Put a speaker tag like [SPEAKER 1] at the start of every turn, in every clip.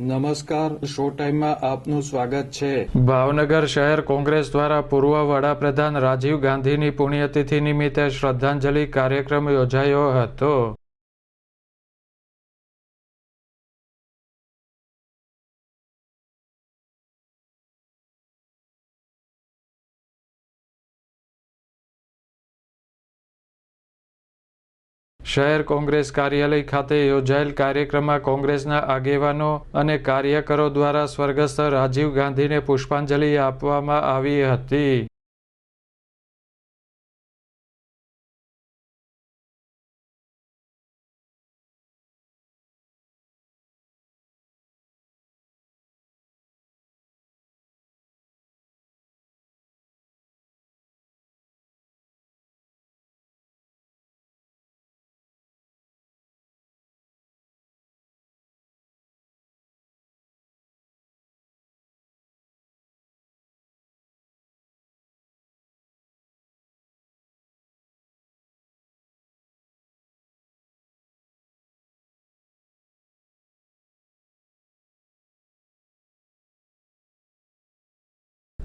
[SPEAKER 1] નમસ્કાર, શો ટાઈમમાં આપનું સ્વાગત છે.
[SPEAKER 2] ભાવનગર શહેર કોંગ્રેસ દ્વારા પૂર્વ વડાપ્રધાન રાજીવ ગાંધીની પુણ્યતિથિ નિમિત્તે શ્રદ્ધાંજલિ કાર્યક્રમ યોજાયો હતો. શહેર કોંગ્રેસ કાર્યાલય ખાતે યોજાયેલ કાર્યક્રમમાં કોંગ્રેસના આગેવાનો અને કાર્યકરો દ્વારા સ્વર્ગસ્થ રાજીવ ગાંધીને પુષ્પાંજલિ આપવામાં આવી હતી.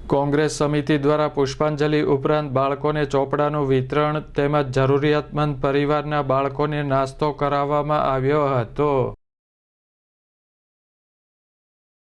[SPEAKER 2] કોંગ્રેસ સમિતિ દ્વારા પુષ્પાંજલિ ઉપરાંત બાળકોને ચોપડાનું વિતરણ તેમજ જરૂરિયાતમંદ પરિવારના બાળકોને નાસ્તો કરાવવામાં આવ્યો હતો.